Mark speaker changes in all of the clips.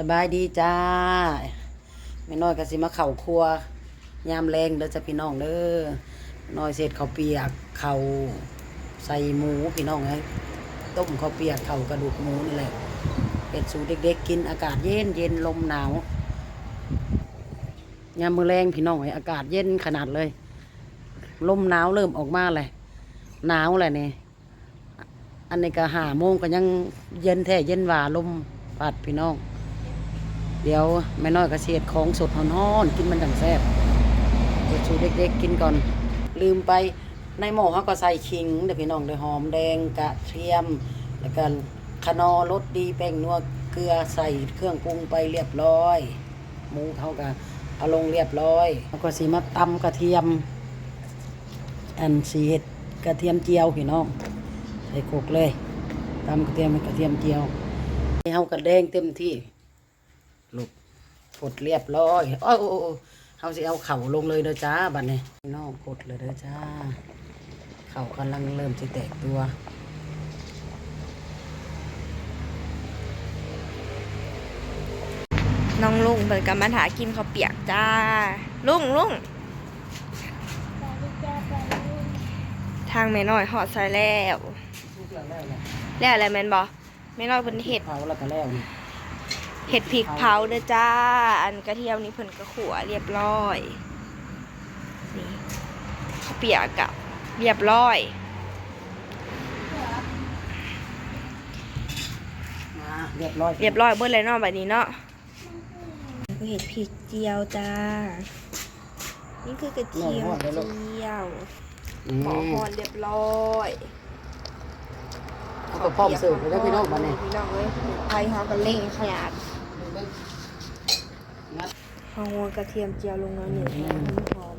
Speaker 1: สบายดีจ้าแม่น้อยก็สิมาเข่าครัวยามแรงเด้อจ้ะพี่น้องเด้อน้อยเสร็จข้าวเปียกข้าวใส่หมูพี่น้องเอ้ต้มข้าวเปียกข้าวกระดูกหมูนี่แหละเป็ดสูตรเด็กๆกินอากาศเย็นเย็นลมหนาวยามมือแรงพี่น้องเอ้อากาศเย็นขนาดเลย ลมหนาวเริ่มออกมาเลยหนาวแหละนี่อันนี้ก็หาโมงก็ยังเย็นแท้เย็นหว่าลมพัดพี่น้อง เดี๋ยวแม่น้อยก็เสียดของสดฮ้อนๆกินมันจังแซ่บเดี๋ยวชูเด็กๆกินก่อน ลืมไปในหม้อเขาก็ใส่ขิงเดี๋ยวพี่น้องเดี๋ยวหอมแดงกระเทียม แล้วก็ขนอรสดีแป้งนัวเกลือใส่เครื่องปรุงไปเรียบร้อย หมูเขาก็เอาลงเรียบร้อยแล้วก็สีมาตำกระเทียม อันสีเห็ดกระเทียมเจียวพี่น้องใส่โขกเลยตำกระเทียมกระเทียมเจียวให้เฮากระแดงเต็มที่ ลูกกดเรียบร้อยโอ้โอ้เฮาสิเอาเข่าลงเลยเด้อจ้าบัดนี้น้องกดเลยเด้อจ้า เข่ากำลังเริ่มสิแตกตัว
Speaker 2: น้องลุงเปิดกันมาถากินข้าวเปียกจ้า ลุงลุงทางแม่น้อยหอดใส่แล้ว แล้วอะไรแมนบอแม่น้อยเพิ่นเห็ด
Speaker 1: เผาแล้วก็แล้วนี่
Speaker 2: เห็ดพริกเผาเด้อจ้า อันกระเทียมนี่เพิ่นก็ขัวเรียบร้อย นี่ข้าวเปียกกับเรียบร้อย
Speaker 1: มาเรียบร้อย
Speaker 2: เรียบร้อยเบิดเลยเนาะแบบนี้เนาะก็เห็ดพริกเจียวจ้า นี่คือกระเทียมเจียวหมอหอนเรียบร้อย
Speaker 1: เอาก็พร้อมเสิร์ฟเลยเด้อพี่น้องบัดนี้
Speaker 2: พี่น้องเลยไทยเขากันเล่งขนาด
Speaker 1: งัด
Speaker 2: เอาหัวกระเทียมเจียวลงหน้อยหนึ่งให้มันหอม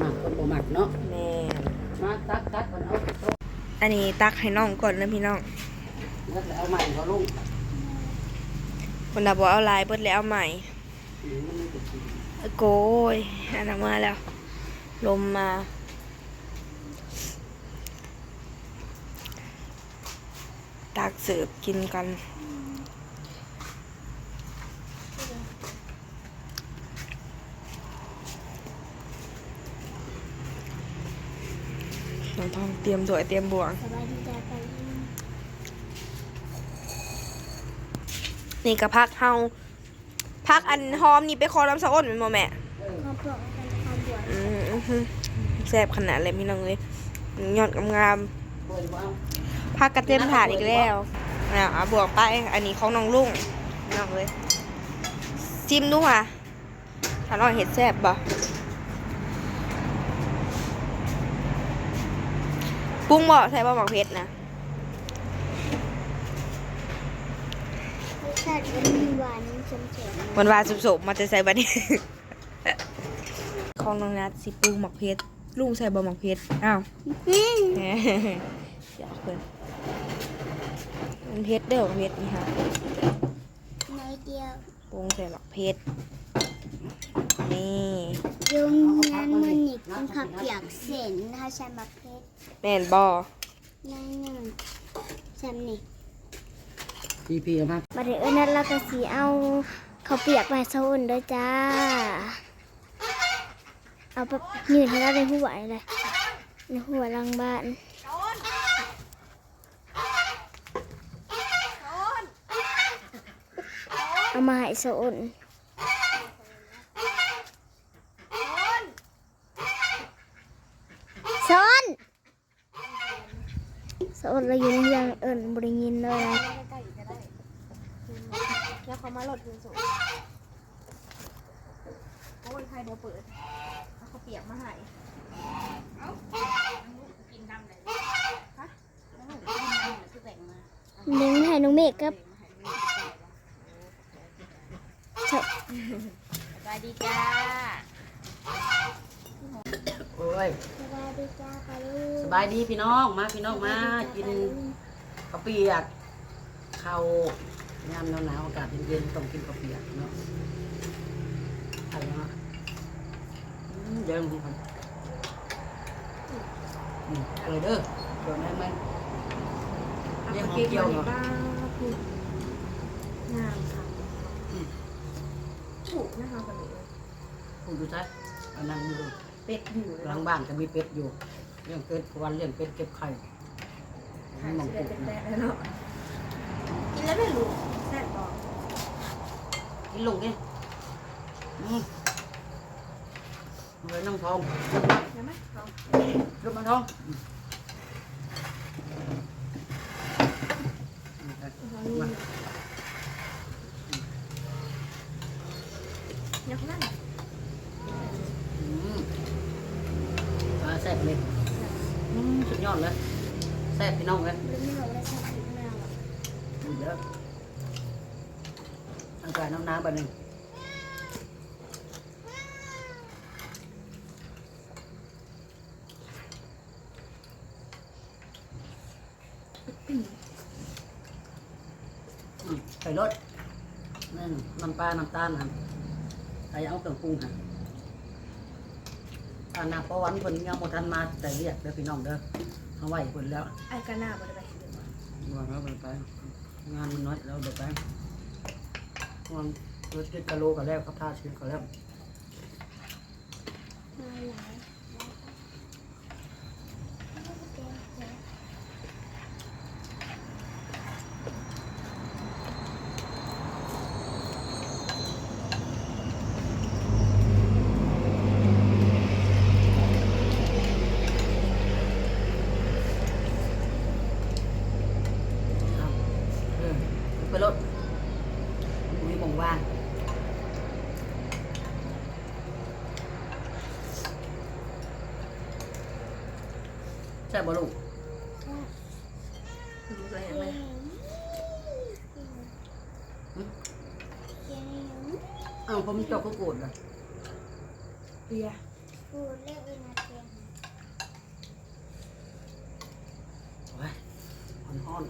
Speaker 1: หมักคนบ่หมักเนาะ
Speaker 2: แม่
Speaker 1: มาตักตักมันเอา
Speaker 2: อันนี้ตักให้น้องก่อนนะพี่น้อง
Speaker 1: แล้วเอาใหม่เขาลง
Speaker 2: คนดับบอกเอาลายเบิดแล้วเอาใหม่
Speaker 1: อืมมันไม่ติด
Speaker 2: เอ้ยโกยอันนั้นมาแล้ว ลมมา ตักเสิร์ฟกินกัน น้องทองเตรียมถ้วยเตรียมบวงนี่ก็พักเฮาพักอันหอมนี่ไปคอน้ำสะอ้นแมันบ่แม่อืมอื้อหือแซ่บขนาดเลยพี่น้องเลยยอดงาม
Speaker 1: เปิดบ่า
Speaker 2: พักกระเทียมถาดอีกแล้วนะเอาบวกไป อันนี้ของน้องลุงพี่น้องเลยจิ้มดูค่ะ ถ้าน้องเห็ดแซ่บบ่ปรุงบ่ใส่บ่หมักเผ็ดนะ
Speaker 3: รสชาติมันหวานๆเฉม
Speaker 2: วันวานสุบๆมาจะใส่บัดนี้ของน้องนัดสิปรุงหมักเพชรลุงใส่บะหมักเพชรอ้าว
Speaker 3: ๆอืม
Speaker 2: อยากเพิ่น มันเพชรเด้อหมักเพชรนี่ค่ะ
Speaker 3: ในเดียว
Speaker 2: ปรุงใส่หมักเพชรนี่
Speaker 3: ยุงนั้นมันหนิกเป็นผักเปียกเส้นนะคะใช้มะเพชร
Speaker 2: แม่นบอ
Speaker 3: นั่นนึงใช่นี่
Speaker 1: พี่พี่เอามา
Speaker 3: มาเดี๋ยวนั้นเราก็สีเอาข้าวเปียกไปโซนด้วยจ้า เอาแบบยืนให้เราในหัวเลยในหัวหลังบ้าน เอามาให้โซนโซนโซนเราอยู่ในเรื่องเอิญบริยินเลยนะ
Speaker 2: แล้วเขามาลดทุนสูงโอ้ยใครบ่เปิดเอาข้าวเปียกมาให้เอ้ากินน้ำไหนฮะ
Speaker 3: เลี้ยงให้น้องเมฆครับ ชอบ
Speaker 2: สบายดีจ้า
Speaker 1: โอ้ย
Speaker 3: สบายดีจ้าค่ะลู
Speaker 1: ส
Speaker 3: ก
Speaker 1: บายดีพี่น้องมาพี่น้องมากินข้าวเปียกข้าวยามหนาวๆอากาศเย็นๆต้องกินข้าวเปียกเนาะอะไรเนาะอืมเดี๋ยวมึงทำอืมเออเด้อเดี๋ยวแม่มันเรียกหอมเกี่ยวเนาะ
Speaker 2: งามค่ะ นะคะคนนี้
Speaker 1: คุณดูใช่อันนั้นดู
Speaker 2: เป็ดอยู่
Speaker 1: หลังบ้านก็มีเป็ดอยู่เลี้ยงเป็ดทุกวันเลี้ยงเป็ดเก็บไข่
Speaker 2: หา
Speaker 1: หมอง
Speaker 2: สิ
Speaker 1: ปลู
Speaker 2: ได้
Speaker 1: ก
Speaker 2: เป็นแปะแล้วเนาะกินแล้วไม่รู้แซ่บบอก
Speaker 1: กินลงดิอืมเลยน้องทอง
Speaker 2: ใช่ไหมเอา
Speaker 1: ลูกมันทอง
Speaker 2: เอานี่ ยักนั่น
Speaker 1: อืมอ่าแซ่บเลยอืมสุดยอดเลยแซ่บพี่น้องเลย
Speaker 3: ไม่รู้ว่าชอบกินมากหรอก
Speaker 1: ดูเยอะอากาศน้ำน้ำไปหนึ่งอืมใส่รสนั่นน้ำปลา น้ำตาลนะ ใส่เอาเครื่องปรุงฮะอานาประวันคนยังหมดทันมาแต่เรียกเด้อพี่น้องเด้อเอาไว้คนแล้ว
Speaker 2: ไอ้กันหน้าบ่ได้ไปเห็นบ่
Speaker 1: ว่าเราไปไป งานมันน้อยเราเดี๋ยวไปวางรถติดกะโลกันแล้วครับท่าชีวิตกันแล้ว
Speaker 3: มาหลาย
Speaker 1: เอาเออ ไปรถมีหมองว่างใช่บ่ลูก
Speaker 2: รู้อะไรอย่างไร
Speaker 1: เอ้าผมเจาะก็โกรธเลย
Speaker 2: เบียร์
Speaker 3: พูดเรื่องอินาเตียน
Speaker 1: โอ้ยอ่อนห้อน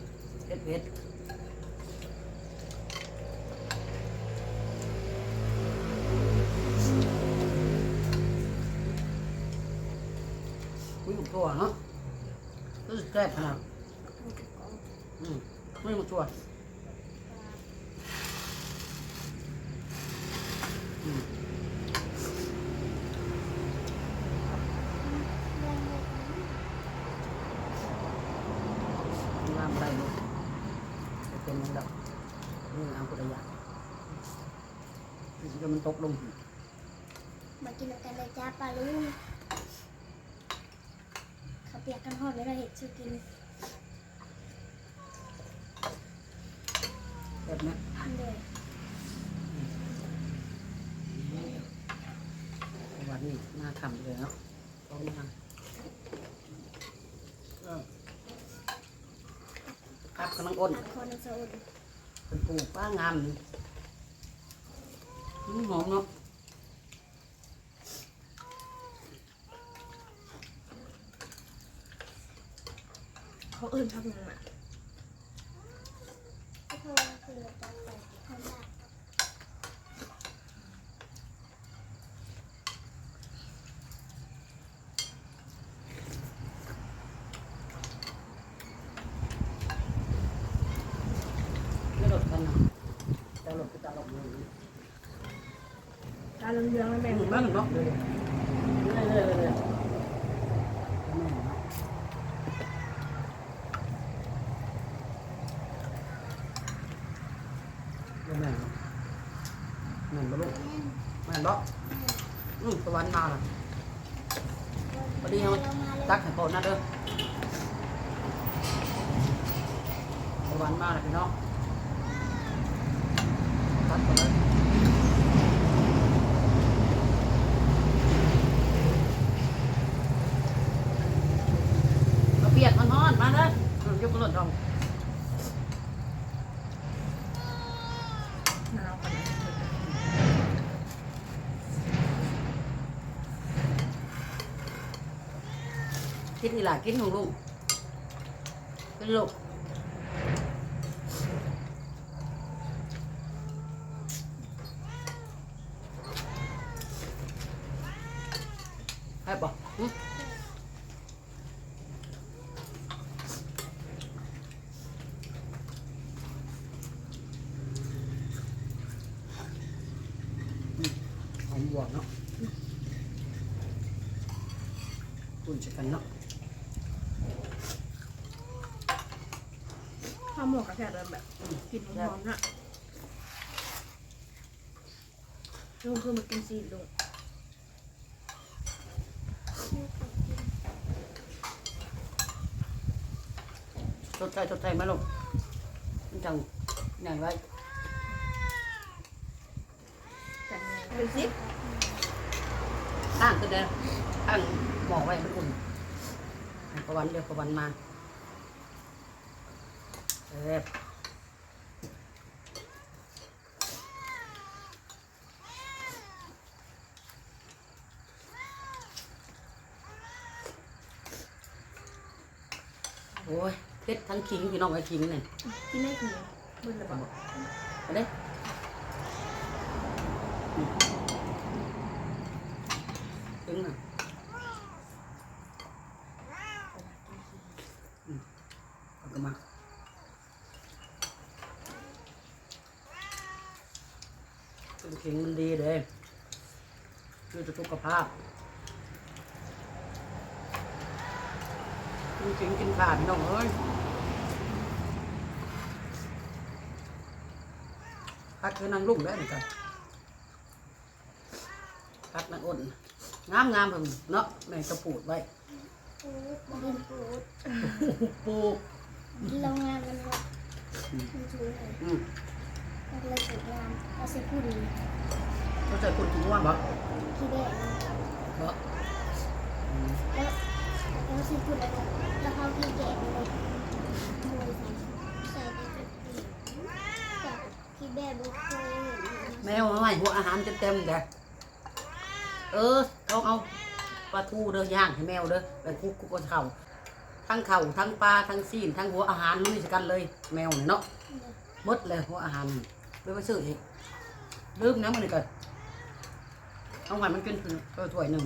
Speaker 1: เผ็ดเผ็ดอุ้ ถูกตัวเนาะรู้สึกแซ่บขนาดอืมไม่มาตัวอืมน้ำไปลูกจะเป็นยังไงนี่เอากุฎยาที่จะมันตกลง
Speaker 3: มากินกันเลยจ้าปลาลุงเขาเปียกกัน หอดไม่ได้เห็ดชูกิน
Speaker 1: แบบนี้
Speaker 3: เลย
Speaker 1: วันนี้น่าทำเลยเนาะต้องมาเออครับกำลังอ้น
Speaker 3: ตัดคอในโซน
Speaker 1: เป็นปลูกป้างามนี่อืมหอมเนาะ
Speaker 2: เขาเอิ้นพักหนึงอะ
Speaker 3: ก็คือคือจะใส่ข้าวหน้า
Speaker 1: ไม่หลดกันนะจะหลดก็จะหลดเลย
Speaker 2: ตาเหลืองๆแล้วแม่
Speaker 1: แม่งบ้างเนาะเลยเลยเลยเลยแม่แม่ แม่บ่ลูกแม่บ่อืมสวรรค์มาล้วพอดีเอาตักให้พ่อนะเด้อหวานมาเลยพี่น้องตักก่อนเลยเอาเปียกมันฮ้อนมาเลยอืมยกกระโดดดอง
Speaker 2: หนาวขนาดนี้
Speaker 1: กินนี่ล่ะกินของลุงกินลูกให้บอกอืมมบวกเนาะตุนชกันเนาะ
Speaker 2: ข้าวหมกกระ แทกแบบกลินหอมๆนะลุงคือมากินซีนลุง
Speaker 1: ชดใจชดใจไหมลูกมันจังอย่างไร
Speaker 2: เป็นซิป
Speaker 1: ข้างขึ้นเลยข้างหมอกไว้มันอุ่นให้ประวันเดียวประวันมาเออ โอ้ยเพชรทั้งคิงพี่น้องไอ้คิงเนี่ย
Speaker 2: กินได้กี่บึ้นเลยปะ
Speaker 1: ไปเด้ถึงน่ะเอากลับมาเป็นเข่งมันดีเลยคือจะสุขภาพ กินเข่งกินขาดพี่น้องเอ้ยพักคือนางลุ่มได้เหมือนกันพักนางอ้นงามงามผมเนาะแม่กระปูดไว้
Speaker 3: ปูดปูด
Speaker 1: ปลูก
Speaker 3: โรงงานมันว่ามันชูเลย
Speaker 1: อืม
Speaker 3: เลยสวยงามเราใส่ผู้ดี
Speaker 1: เข้าใจคนถึงว่าบ่
Speaker 3: ที่แดง
Speaker 1: บ่อืม
Speaker 3: แล้ว แล้วส่ผู้แล้วแล้วเขาที่แกะเลยโดยใส่ใส่ไปจุดปีจากที่แม่บุกเคยเห็น
Speaker 1: แมวเอาไว้หัวอาหารเต็มๆแต่เออเขาเอาปลาทูเด้อย่างให้แมวเด้อไปคุกคุกกับเข่าทั้งเข่าทั้งปลาทั้งซีนทั้งหัวอาหารลุยกันเลย แมวเนาะมดเลยหัวอาหารไปไปซื้ออีกลืมนะมันนี่ก่อนเอาไว้มันกินเออถ้วยหนึ่ง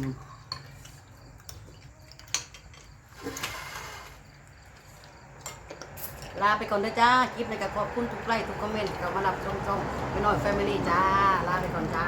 Speaker 1: ลาไปก่อนนะจ้า คลิปในการขอบคุณทุกไลค์ทุกคอมเมนต์ที่เข้ามารับชมช่องไปหน่อยแฟมิลี่จ้า ลาไปก่อนจ้า